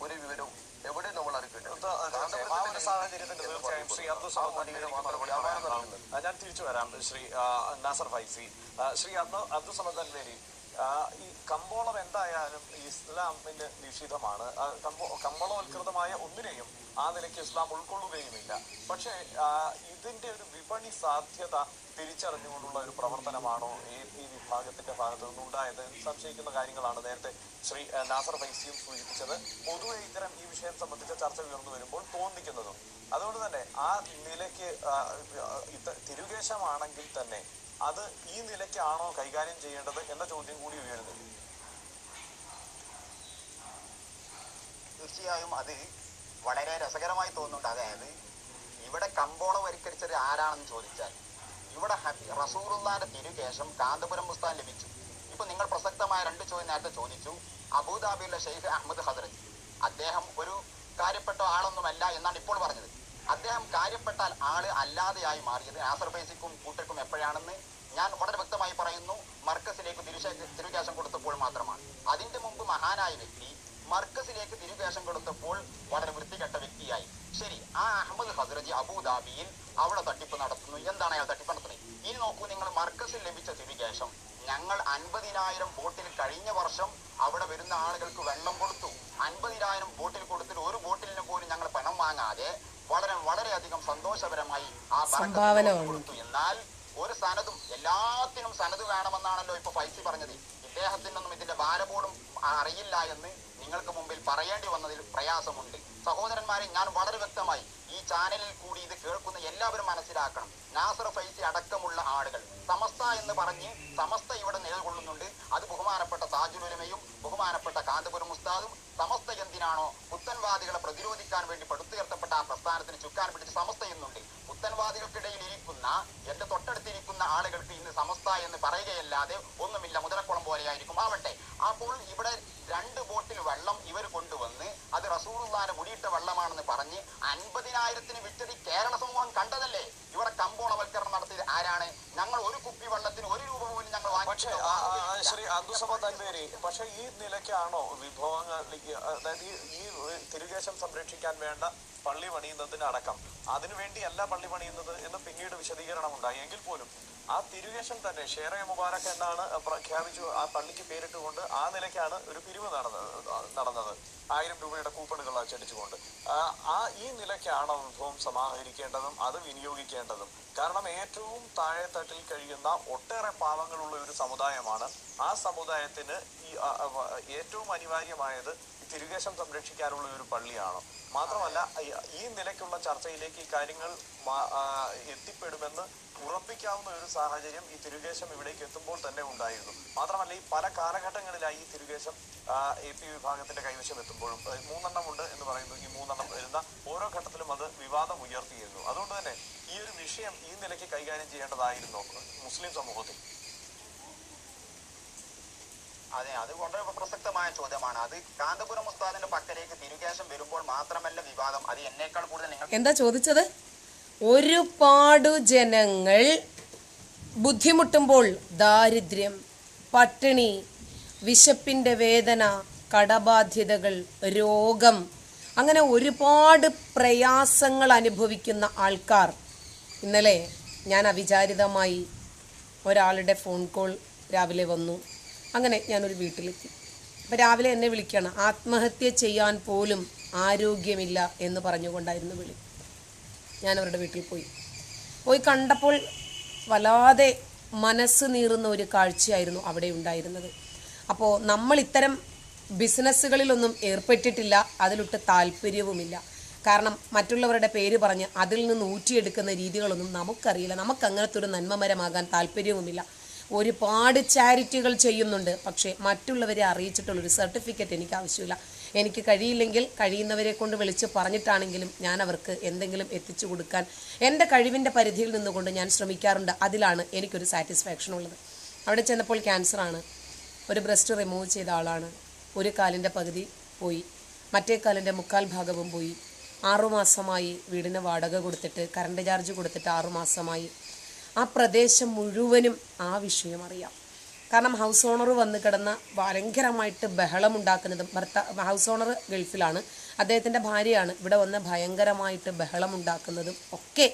ഒരു വിവരവും എവിടെ നമ്മൾ അറിയിക്കേണ്ടത് തീർച്ചയായും. ആ ഞാൻ തിരിച്ചു വരാം. ശ്രീ നാസർ ഫൈസി. ശ്രീ അന്ന് അബ്ദുൾ സമദ് ഈ കമ്പോളം എന്തായാലും ഇസ്ലാമിന് നിഷിദ്ധമാണ്. ആ, കമ്പോ- കമ്പോളവൽകൃതമായ ഒന്നിനെയും ആ നിലയ്ക്ക് ഇസ്ലാം ഉൾക്കൊള്ളുകയുമില്ല. പക്ഷേ ഇതിന്റെ ഒരു വിപണി സാധ്യത തിരിച്ചറിഞ്ഞുകൊണ്ടുള്ള ഒരു പ്രവർത്തനമാണോ ഈ വിഭാഗത്തിന്റെ ഭാഗത്തു നിന്നുണ്ടായത്? സംശയിക്കുന്ന കാര്യങ്ങളാണ് നേരത്തെ ശ്രീ നാസർ ഫൈസിയും സൂചിപ്പിച്ചത്. പൊതുവെ ഇത്തരം ഈ വിഷയം സംബന്ധിച്ച ചർച്ച ഉയർന്നു വരുമ്പോൾ തോന്നിക്കുന്നതും. അതുകൊണ്ട് തന്നെ ആ നിലയ്ക്ക് തിരുകേശമാണെങ്കിൽ തന്നെ അത് ഈ നിലയ്ക്കാണോ കൈകാര്യം ചെയ്യേണ്ടത് എന്ന ചോദ്യം കൂടി ഉയരുന്നത് തീർച്ചയായും അത് വളരെ രസകരമായി തോന്നുന്നുണ്ട്. അതായത് ഇവിടെ കമ്പോളം വരിക്കരിച്ചത് ആരാണെന്ന് ചോദിച്ചാൽ ഇവിടെ റസൂറുല്ലാന്റെ തിരുകേശം കാന്തപുരം പുസ്തകം ലഭിച്ചു. ഇപ്പൊ നിങ്ങൾ പ്രസക്തമായ രണ്ട് ചോദ്യം നേരത്തെ ചോദിച്ചു. അബുദാബിയിലെ ഷെയ്ഖ് അഹമ്മദ് ഹദ്രജ് അദ്ദേഹം ഒരു കാര്യപ്പെട്ട ആളൊന്നുമല്ല എന്നാണ് ഇപ്പോൾ പറഞ്ഞത്. അദ്ദേഹം കാര്യപ്പെട്ടാൽ ആൾ അല്ലാതെയായി മാറിയത്. നാസർ ഫൈസിക്കും കൂട്ടർക്കും എപ്പോഴാണെന്ന് ഞാൻ വളരെ വ്യക്തമായി പറയുന്നു. മർക്കസിലേക്ക് തിരുവേശം കൊടുത്തപ്പോൾ മാത്രമാണ്. അതിന്റെ മുമ്പ് മഹാനായ വ്യക്തി മർക്കസിലേക്ക് തിരുവേശം കൊടുത്തപ്പോൾ വളരെ വൃത്തികെട്ട വ്യക്തിയായി. ശരി ആ അഹമ്മദ് ഹസ്രജി അബുദാബിയിൽ അവിടെ തട്ടിപ്പ് നടത്തുന്നു. എന്താണ് അയാൾ തട്ടിപ്പ് നടത്തുന്നത്? ഇനി നോക്കൂ നിങ്ങൾ മർക്കസിൽ ലഭിച്ച തിരുവേശം ഞങ്ങൾ അൻപതിനായിരം ബോട്ടിൽ കഴിഞ്ഞ വർഷം അവിടെ വരുന്ന ആളുകൾക്ക് വെള്ളം കൊടുത്തു. അൻപതിനായിരം ബോട്ടിൽ കൊടുത്തിട്ട് ഒരു ബോട്ടിലിന് പോലും ഞങ്ങൾ പണം വാങ്ങാതെ വളരെ വളരെയധികം സന്തോഷപരമായി ആ സംഭാവന കൊടുത്തു. എന്നാൽ ഒരു സനതും എല്ലാത്തിനും സനത് വേണമെന്നാണല്ലോ ഇപ്പൊ ഫൈസി പറഞ്ഞത്. ഇദ്ദേഹത്തിനൊന്നും ഇതിന്റെ ഭാരപോടും അറിയില്ല എന്ന് നിങ്ങൾക്ക് മുമ്പിൽ പറയേണ്ടി വന്നതിൽ പ്രയാസമുണ്ട്. സഹോദരന്മാരെ ഞാൻ വളരെ വ്യക്തമായി ഈ ചാനലിൽ കൂടി ഇത് കേൾക്കുന്ന എല്ലാവരും മനസ്സിലാക്കണം. നാസർ ഫൈസി അടക്കമുള്ള ആളുകൾ. സമസ്ത എന്ന് പറഞ്ഞ് സമസ്ത ഇവിടെ നിലകൊള്ളുന്നുണ്ട്. അത് ബഹുമാനപ്പെട്ട താജുലുലമയും ബഹുമാനപ്പെട്ട കാന്തപുരം ഉസ്താദും സമസ്ത എന്തിനാണോ പുത്തൻവാദികളെ പ്രതിരോധിക്കാൻ വേണ്ടി പടുത്തുയർത്തപ്പെട്ട ആ പ്രസ്ഥാനത്തിന് ചുക്കാൻ പിടിച്ച് സമസ്ത എന്നുണ്ട്. പുത്തൻവാദികൾക്കിടയിൽ ഇരിക്കുന്ന എന്റെ തൊട്ടടുത്തിരിക്കുന്ന ആളുകൾക്ക് ഇന്ന് സമസ്ത എന്ന് പറയുകയല്ലാതെ ഒന്നുമില്ല. മുതലക്കുളം പോലെയായിരിക്കും. ആവട്ടെ. അപ്പോൾ ഇവിടെ രണ്ട് ബോട്ടിൽ വെള്ളം ഇവർ കൊണ്ടുവന്ന് അത് റസൂറുല്ലാന്റെ മുടിയിട്ട വെള്ളമാണെന്ന് പറഞ്ഞ് അൻപതിനായിരത്തിന് വിറ്റത് കേരള സമൂഹം കണ്ടതല്ലേ? ഇവിടെ കമ്പോളവൽക്കരണം നടത്തിയത് ആരാണ്? ഞങ്ങൾ ഒരു കുപ്പി വെള്ളത്തിന് ഒരു രൂപ പോലും ഞങ്ങൾ പക്ഷേ. ശ്രീ അബ്ദുസമദ് തൻവേരി പക്ഷെ ഈ നിലയ്ക്കാണോ വിഭവങ്ങൾ അതായത് ഈ തിരുകേശം സംരക്ഷിക്കാൻ വേണ്ട പള്ളി പണിയുന്നതിന് അടക്കം അതിനുവേണ്ടിയല്ല പള്ളി പണിയുന്നത് എന്ന് പിന്നീട് വിശദീകരണം ഉണ്ടായി എങ്കിൽ പോലും ആ തിരുവേഷം തന്നെ ഷേറെ മുബാരക് എന്നാണ് പ്രഖ്യാപിച്ചു ആ പള്ളിക്ക് പേരിട്ടുകൊണ്ട് ആ നിലയ്ക്കാണ് ഒരു പിരിവ് നടന്നത് നടന്നത്. ആയിരം രൂപയുടെ കൂപ്പണുകൾ അച്ചടിച്ചുകൊണ്ട് ആ, ഈ നിലയ്ക്കാണ് വിഭവം സമാഹരിക്കേണ്ടതും അത് വിനിയോഗിക്കേണ്ടതും. കാരണം ഏറ്റവും താഴെത്തട്ടിൽ കഴിയുന്ന ഒട്ടേറെ പാവങ്ങളുള്ള ഒരു സമുദായമാണ് ആ സമുദായത്തിന് ഈ ഏറ്റവും അനിവാര്യമായത് തിരുകേശം സംരക്ഷിക്കാനുള്ള ഒരു പള്ളിയാണ്. മാത്രമല്ല ഈ- നിലയ്ക്കുള്ള ചർച്ചയിലേക്ക് ഈ കാര്യങ്ങൾ എത്തിപ്പെടുമെന്ന് ഉറപ്പിക്കാവുന്ന ഒരു സാഹചര്യം ഈ തിരുകേശം ഇവിടേക്ക് എത്തുമ്പോൾ തന്നെ ഉണ്ടായിരുന്നു. മാത്രമല്ല ഈ പല കാലഘട്ടങ്ങളിലായി ഈ തിരുകേശം എ പി വിഭാഗത്തിന്റെ കൈവശം എത്തുമ്പോഴും മൂന്നെണ്ണം ഉണ്ട് എന്ന് പറയുന്നു. ഈ മൂന്നെണ്ണം വരുന്ന ഓരോ ഘട്ടത്തിലും അത് വിവാദം ഉയർത്തിയിരുന്നു. അതുകൊണ്ട് തന്നെ ഈ ഒരു വിഷയം ഈ നിലയ്ക്ക് കൈകാര്യം ചെയ്യേണ്ടതായിരുന്നു മുസ്ലിം സമൂഹത്തിൽ. അതെ അത് വളരെ പ്രസക്തമായ ചോദ്യമാണ്. അത് കാന്തപുരം ഉസ്താദിന്റെ പക്കലേക്ക് തിരുകേശം വരുമ്പോൾ മാത്രമല്ല വിവാദം. അത് എന്നേക്കാൾ കൂടുതൽ നിങ്ങൾ എന്താ ചോദിച്ചത്? ഒരുപാട് ജനങ്ങൾ ബുദ്ധിമുട്ടുമ്പോൾ ദാരിദ്ര്യം പട്ടിണി വിശപ്പിന്റെ വേദന കടബാധ്യതകൾ രോഗം അങ്ങനെ ഒരുപാട് പ്രയാസങ്ങൾ അനുഭവിക്കുന്ന ആൾക്കാർ. ഇന്നലെ ഞാൻ അവിചാരിതമായി ഒരാളുടെ ഫോൺ കോൾ രാവിലെ വന്നു. അങ്ങനെ ഞാനൊരു വീട്ടിലെത്തി. അപ്പം രാവിലെ എന്നെ വിളിക്കണം. ആത്മഹത്യ ചെയ്യാൻ പോലും ആരോഗ്യമില്ല എന്ന് പറഞ്ഞുകൊണ്ടായിരുന്നു വിളി ഞാൻ അവരുടെ വീട്ടിൽ പോയി. പോയി കണ്ടപ്പോൾ വല്ലാതെ മനസ്സ് നീറുന്ന ഒരു കാഴ്ചയായിരുന്നു അവിടെ ഉണ്ടായിരുന്നത്. അപ്പോൾ നമ്മൾ ഇത്തരം ബിസിനസ്സുകളിലൊന്നും ഏർപ്പെട്ടിട്ടില്ല അതിലൊട്ട് താല്പര്യവുമില്ല. കാരണം മറ്റുള്ളവരുടെ പേര് പറഞ്ഞ് അതിൽ നിന്ന് ഊറ്റിയെടുക്കുന്ന രീതികളൊന്നും നമുക്കറിയില്ല. നമുക്ക് അങ്ങനത്തെ ഒരു നന്മമരമാകാൻ താല്പര്യവുമില്ല. ഒരുപാട് ചാരിറ്റികൾ ചെയ്യുന്നുണ്ട് പക്ഷേ മറ്റുള്ളവരെ അറിയിച്ചിട്ടുള്ളൊരു സർട്ടിഫിക്കറ്റ് എനിക്ക് ആവശ്യമില്ല. എനിക്ക് കഴിയില്ലെങ്കിൽ കഴിയുന്നവരെ കൊണ്ട് വിളിച്ച് പറഞ്ഞിട്ടാണെങ്കിലും ഞാൻ അവർക്ക് എന്തെങ്കിലും എത്തിച്ചു കൊടുക്കാൻ എന്റെ കഴിവിന്റെ പരിധിയിൽ നിന്നുകൊണ്ട് ഞാൻ ശ്രമിക്കാറുണ്ട്. അതിലാണ് എനിക്കൊരു സാറ്റിസ്ഫാക്ഷൻ ഉള്ളത്. അവിടെ ചെന്നപ്പോൾ ക്യാൻസറാണ് ഒരു ബ്രസ്റ്റ് റിമൂവ് ചെയ്ത ആളാണ്. ഒരു കാലിന്റെ പകുതി പോയി. മറ്റേ കാലിന്റെ മുക്കാൽ ഭാഗവും പോയി. ആറുമാസമായി വീടിന് വാടക കൊടുത്തിട്ട് കറണ്ട് ചാർജ് കൊടുത്തിട്ട് ആറുമാസമായി ആ പ്രദേശം മുഴുവനും ആ വിഷയം അറിയാം. കാരണം ഹൗസ് ഓണർ വന്ന് കിടന്ന ഭയങ്കരമായിട്ട് ബഹളം ഉണ്ടാക്കുന്നതും ഭർത്ത ഹൗസ് ഓണർ ഗൾഫിലാണ്. അദ്ദേഹത്തിന്റെ ഭാര്യയാണ് ഇവിടെ വന്ന് ഭയങ്കരമായിട്ട് ബഹളം ഉണ്ടാക്കുന്നതും ഒക്കെ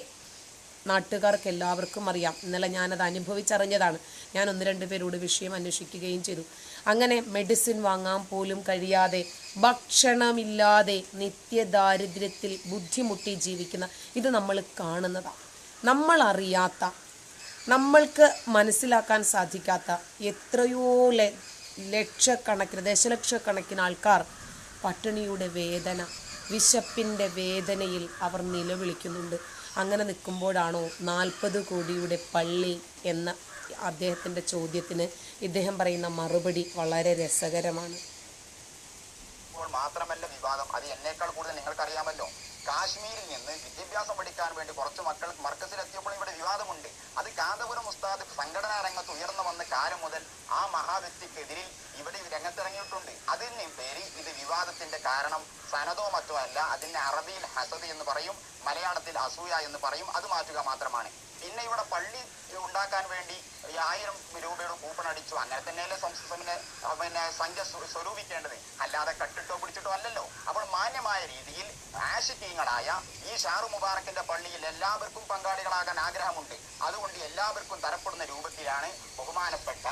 നാട്ടുകാർക്ക് എല്ലാവർക്കും അറിയാം. ഇന്നലെ ഞാനത് അനുഭവിച്ചറിഞ്ഞതാണ്. ഞാൻ ഒന്ന് രണ്ട് പേരോട് വിഷയം അന്വേഷിക്കുകയും ചെയ്തു. അങ്ങനെ മെഡിസിൻ വാങ്ങാൻ പോലും കഴിയാതെ ഭക്ഷണമില്ലാതെ നിത്യദാരിദ്ര്യത്തിൽ ബുദ്ധിമുട്ടി ജീവിക്കുന്ന ഇത് നമ്മൾ കാണുന്നതാണ് നമ്മൾ അറിയാത്ത നമ്മൾക്ക് മനസ്സിലാക്കാൻ സാധിക്കാത്ത എത്രയോ ലക്ഷക്കണക്കിന് ദശലക്ഷക്കണക്കിന് ആൾക്കാർ പട്ടിണിയുടെ വേദന വിശപ്പിന്റെ വേദനയിൽ അവർ നിലവിളിക്കുന്നുണ്ട്. അങ്ങനെ നിൽക്കുമ്പോഴാണോ നാൽപ്പത് കോടിയുടെ പള്ളി എന്ന അദ്ദേഹത്തിന്റെ ചോദ്യത്തിന് ഇദ്ദേഹം പറയുന്ന മറുപടി വളരെ രസകരമാണ്. മാത്രമല്ല വിവാദം. അത് എന്നേക്കാൾ കൂടുതൽ നിങ്ങൾക്കറിയാമല്ലോ. കാശ്മീരിൽ നിന്ന് വിദ്യാഭ്യാസം പഠിക്കാൻ വേണ്ടി കുറച്ച് മക്കൾ മർക്കസിലെത്തിയപ്പോൾ ഇവിടെ വിവാദമുണ്ട്. അത് കാന്തപുരം ഉസ്താദ് സംഘടനാ രംഗത്ത് ഉയർന്നു വന്ന കാലം മുതൽ ആ മഹാവ്യക്തിക്കെതിരിൽ ഇവിടെ രംഗത്തിറങ്ങിയിട്ടുണ്ട്. അതിന് പേര് ഇത് വിവാദത്തിന്റെ കാരണം സനതോ മറ്റോ അല്ല അതിന്റെ അറബിയിൽ ഹസദ് എന്ന് പറയും മലയാളത്തിൽ അസൂയ എന്ന് പറയും. അത് മാറ്റുക മാത്രമാണ്. പിന്നെ ഇവിടെ പള്ളി ഉണ്ടാക്കാൻ വേണ്ടി ആയിരം രൂപയുടെ കൂപ്പൺ അടിച്ചു. അങ്ങനെ തന്നെയല്ലേ പിന്നെ പിന്നെ സംഖ്യ സ്വരൂപിക്കേണ്ടത്. അല്ലാതെ കട്ടിട്ടോ പിടിച്ചിട്ടോ അല്ലല്ലോ. അപ്പോൾ മാന്യമായ രീതിയിൽ ആശിക്കീങ്ങളായ ഈ ഷാറു മുബാറക്കിന്റെ പള്ളിയിൽ എല്ലാവർക്കും പങ്കാളികളാകാൻ ആഗ്രഹമുണ്ട്. അതുകൊണ്ട് എല്ലാവർക്കും തരപ്പെടുന്ന രൂപത്തിലാണ് ബഹുമാനപ്പെട്ട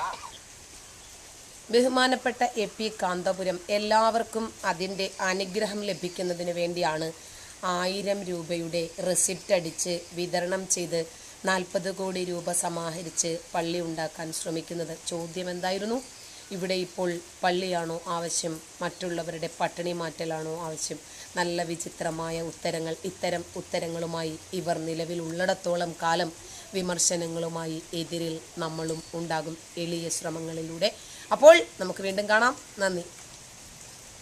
ബഹുമാനപ്പെട്ട എ പി കാന്തപുരം എല്ലാവർക്കും അതിന്റെ അനുഗ്രഹം ലഭിക്കുന്നതിന് വേണ്ടിയാണ് ആയിരം രൂപയുടെ റെസിപ്റ്റ് അടിച്ച് വിതരണം ചെയ്ത് നാൽപ്പത് കോടി രൂപ സമാഹരിച്ച് പള്ളി ഉണ്ടാക്കാൻ ശ്രമിക്കുന്നത് ചോദ്യം എന്തായിരുന്നു ഇവിടെ ഇപ്പോൾ പള്ളിയാണോ ആവശ്യം? മറ്റുള്ളവരുടെ പട്ടിണി മാറ്റലാണോ ആവശ്യം? നല്ല വിചിത്രമായ ഉത്തരങ്ങൾ ഇത്തരം ഉത്തരങ്ങളുമായി ഇവർ നിലവിൽ നിലവിലുള്ളിടത്തോളം കാലം വിമർശനങ്ങളുമായി എതിരിൽ നമ്മളും ഉണ്ടാകും. എളിയ ശ്രമങ്ങളിലൂടെ. അപ്പോൾ നമുക്ക് വീണ്ടും കാണാം. നന്ദി.